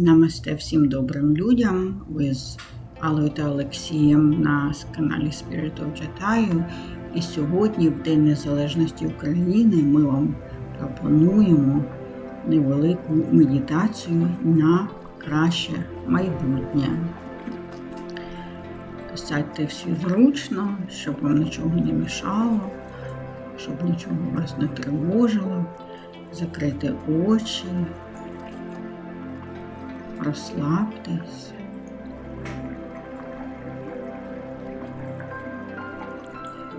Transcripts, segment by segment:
Намасте всім добрим людям. Ви з Аллою та Олексієм на каналі Spirit of Jatаю. І сьогодні, в День Незалежності України, ми вам пропонуємо невелику медитацію на краще майбутнє. Сядьте всі зручно, щоб вам нічого не мішало, щоб нічого вас не тривожило. Закрийте очі, розслабтесь.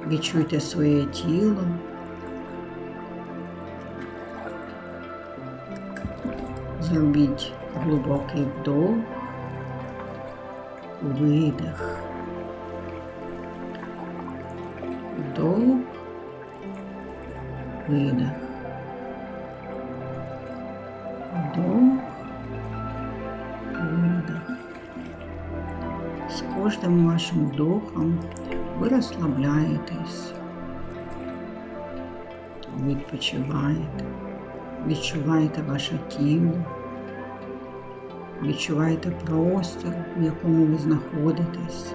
Відчуйте своє тіло. Зробіть глибокий вдох, видих. Вдох, видих. Кожним вашим вдохом ви розслабляєтесь, відпочиваєте, відчуваєте ваше тіло, відчуваєте простір, в якому ви знаходитесь.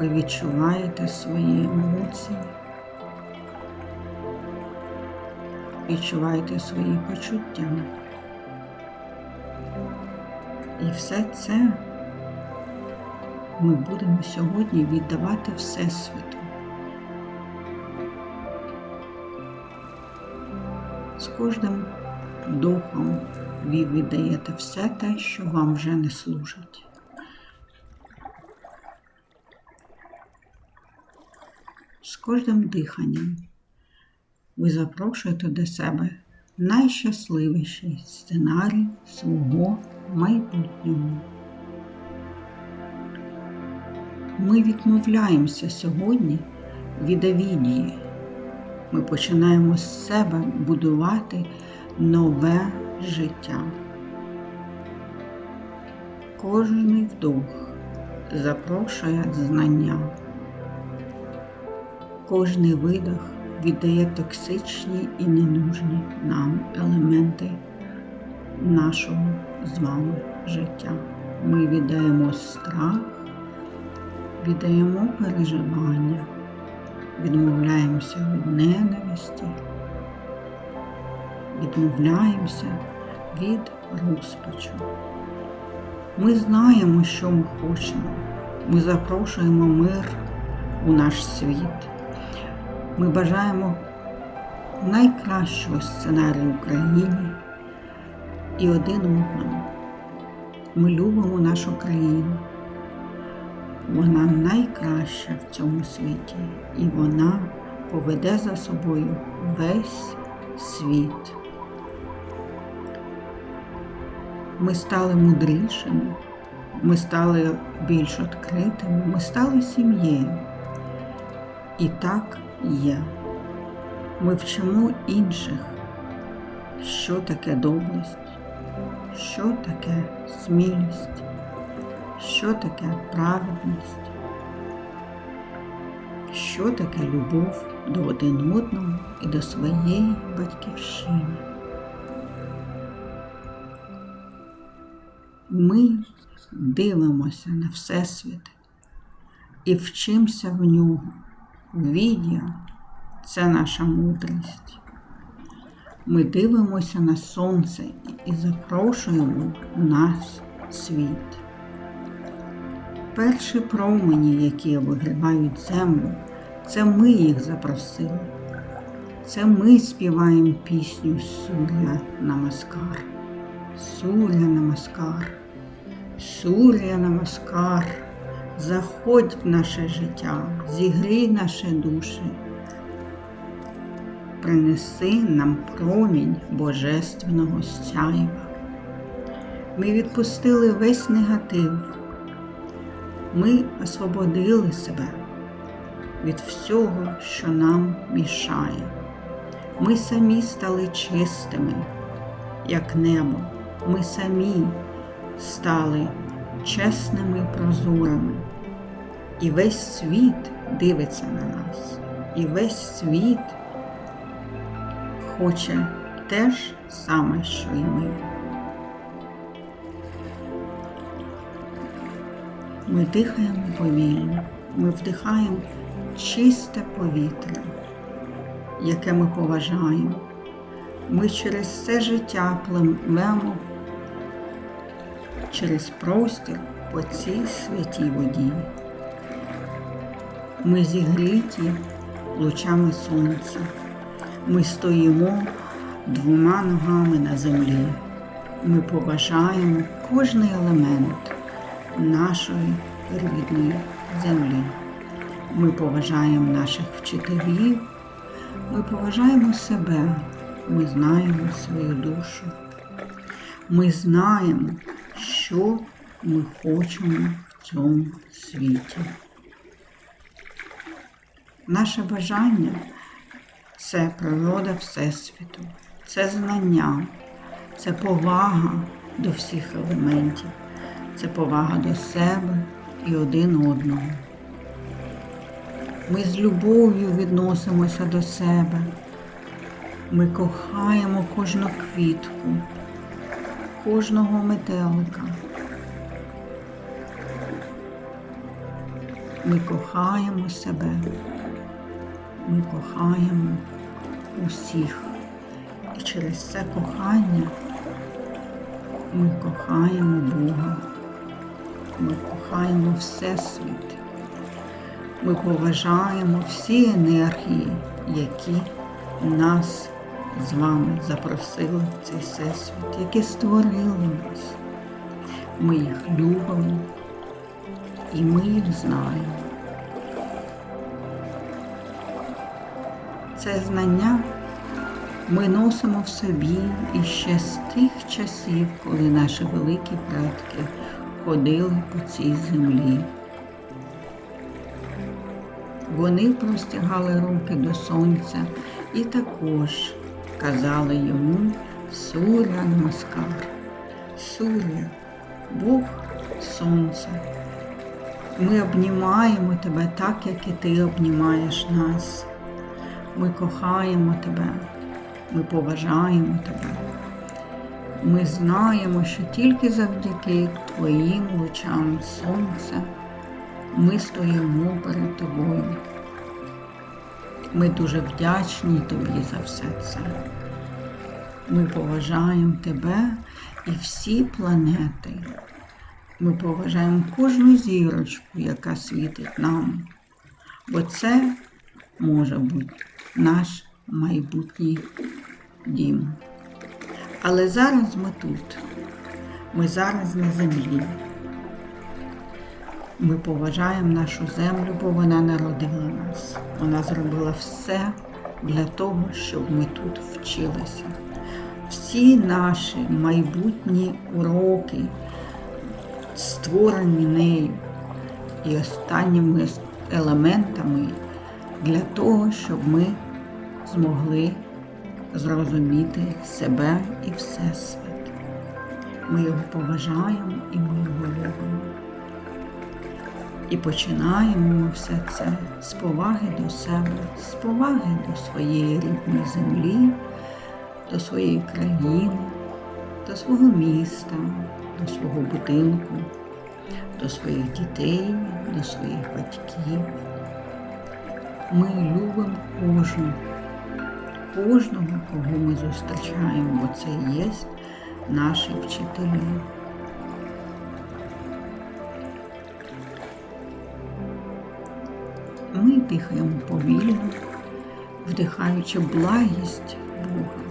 Ви відчуваєте свої емоції, відчуваєте свої почуття. І все це ми будемо сьогодні віддавати Всесвіту. З кожним вдохом ви віддаєте все те, що вам вже не служить. З кожним диханням ви запрошуєте до себе найщасливіший сценарій свого майбутнього. Ми відмовляємося сьогодні від авідії. Ми починаємо з себе будувати нове життя. Кожний вдох запрошує знання. Кожний видох віддає токсичні і ненужні нам елементи нашого з вами життя. Ми віддаємо страх, віддаємо переживання, відмовляємося від ненависті, відмовляємося від розпачу. Ми знаємо, що ми хочемо. Ми запрошуємо мир у наш світ. Ми бажаємо найкращого сценарію Україні і один одному. Ми любимо нашу країну. Вона найкраща в цьому світі, і вона поведе за собою весь світ. Ми стали мудрішими, ми стали більш відкритими, ми стали сім'єю. І так є. Ми вчимо інших, що таке доблесть, що таке смілість, що таке праведність, що таке любов до один одного і до своєї батьківщини. Ми дивимося на Всесвіт і вчимося в нього. Відео це наша мудрість. Ми дивимося на сонце і запрошуємо в нас світ. Перші промені, які вигрібають землю, це ми їх запросили. Це ми співаємо пісню Суря Намаскар. Суря Намаскар. Суря Намаскар. Заходь в наше життя, зігрій наші душі, принеси нам промінь Божественного сяйва. Ми відпустили весь негатив, ми освободили себе від всього, що нам мішає. Ми самі стали чистими, як небо. Ми самі стали чесними і прозорими. І весь світ дивиться на нас, і весь світ хоче те ж саме, що і ми. Ми дихаємо повільно, ми вдихаємо чисте повітря, яке ми поважаємо. Ми через все життя пливемо через простір по цій святій воді. Ми зігріті лучами сонця. Ми стоїмо двома ногами на землі. Ми поважаємо кожний елемент нашої рідної землі. Ми поважаємо наших вчителів, ми поважаємо себе, ми знаємо свою душу. Ми знаємо, що ми хочемо в цьому світі. Наше бажання це природа Всесвіту, це знання, це повага до всіх елементів, це повага до себе і один одного. Ми з любов'ю відносимося до себе. Ми кохаємо кожну квітку, кожного метелика. Ми кохаємо себе. Ми кохаємо усіх. І через це кохання ми кохаємо Бога. Ми кохаємо Всесвіт. Ми поважаємо всі енергії, які нас з вами запросили в цей всесвіт, які створили нас. Ми їх любимо і ми їх знаємо. Це знання ми носимо в собі іще з тих часів, коли наші великі предки ходили по цій землі. Вони простягали руки до сонця і також казали йому Суря Намаскар. Суря, Бог Сонця. Ми обнімаємо тебе так, як і ти обнімаєш нас. Ми кохаємо тебе, ми поважаємо тебе. Ми знаємо, що тільки завдяки твоїм лучам сонця ми стоїмо перед тобою. Ми дуже вдячні тобі за все це. Ми поважаємо тебе і всі планети. Ми поважаємо кожну зірочку, яка світить нам, бо це може бути наш майбутній дім. Але зараз ми тут, ми зараз на землі. Ми поважаємо нашу землю, бо вона народила нас. Вона зробила все для того, щоб ми тут вчилися. Всі наші майбутні уроки створені нею і останніми елементами для того, щоб ми змогли зрозуміти себе і Всесвіт. Ми його поважаємо і ми його любимо. І починаємо ми все це з поваги до себе, з поваги до своєї рідної землі, до своєї країни, до свого міста, до свого будинку, до своїх дітей, до своїх батьків. Ми любимо кожного, кожного, кого ми зустрічаємо, бо це є наші вчителі. Ми дихаємо повільно, вдихаючи благість Бога.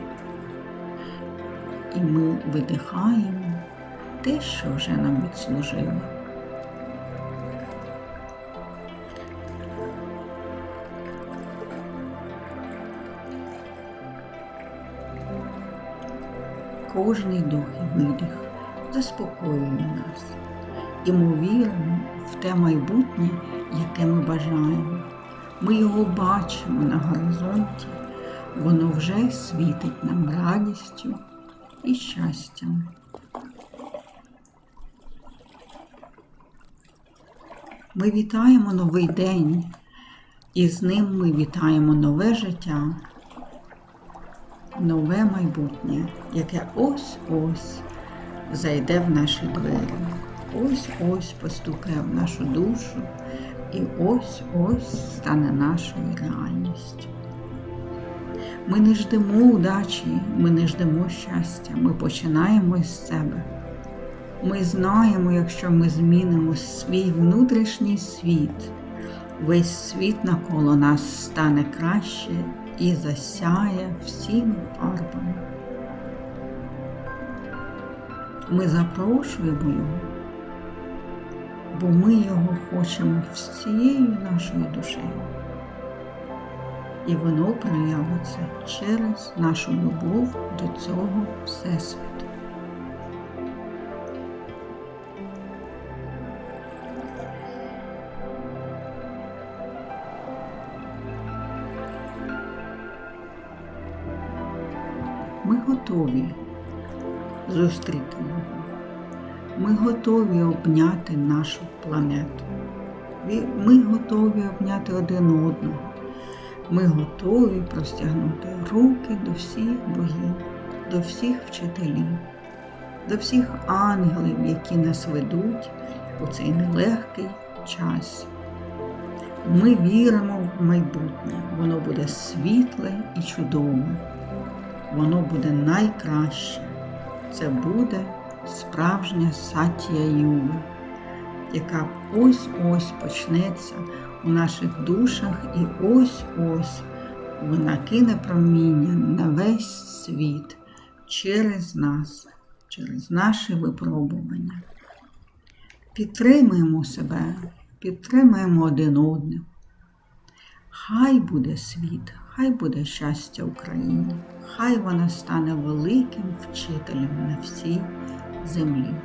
І ми видихаємо те, що вже нам відслужило. Кожний дух і видих заспокоює нас, і ми віримо в те майбутнє, яке ми бажаємо. Ми його бачимо на горизонті, воно вже світить нам радістю і щастям. Ми вітаємо новий день, і з ним ми вітаємо нове життя, нове майбутнє, яке ось-ось зайде в наші двері, ось-ось постукає в нашу душу і ось-ось стане нашою реальністю. Ми не ждемо удачі, ми не ждемо щастя, ми починаємо із себе. Ми знаємо, якщо ми змінимо свій внутрішній світ, весь світ навколо нас стане краще і засяє всіми фарбами. Ми запрошуємо його, бо ми його хочемо всією нашою душею. І воно проявиться через нашу любов до цього Всесвіту. Готові зустріти його. Ми готові обняти нашу планету. Ми готові обняти один одного. Ми готові простягнути руки до всіх богів, до всіх вчителів, до всіх ангелів, які нас ведуть у цей нелегкий час. Ми віримо в майбутнє, воно буде світле і чудове, воно буде найкраще. Це буде справжня сатія Юга, яка ось-ось почнеться у наших душах і ось-ось вона кине проміння на весь світ через нас, через наші випробування. Підтримуємо себе, підтримуємо один одного. Хай буде світ, хай буде щастя Україні, хай вона стане великим вчителем на всій землі.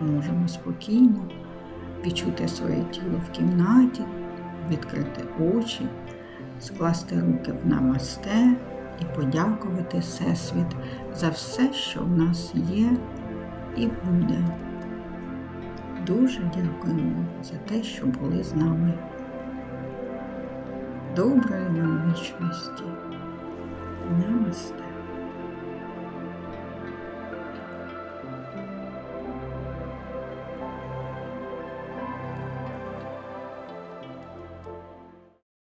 Можемо спокійно відчути своє тіло в кімнаті, відкрити очі, скласти руки в намасте і подякувати Всесвіт за все, що в нас є і буде. Дуже дякуємо за те, що були з нами. Доброї вам вічності. Намасте.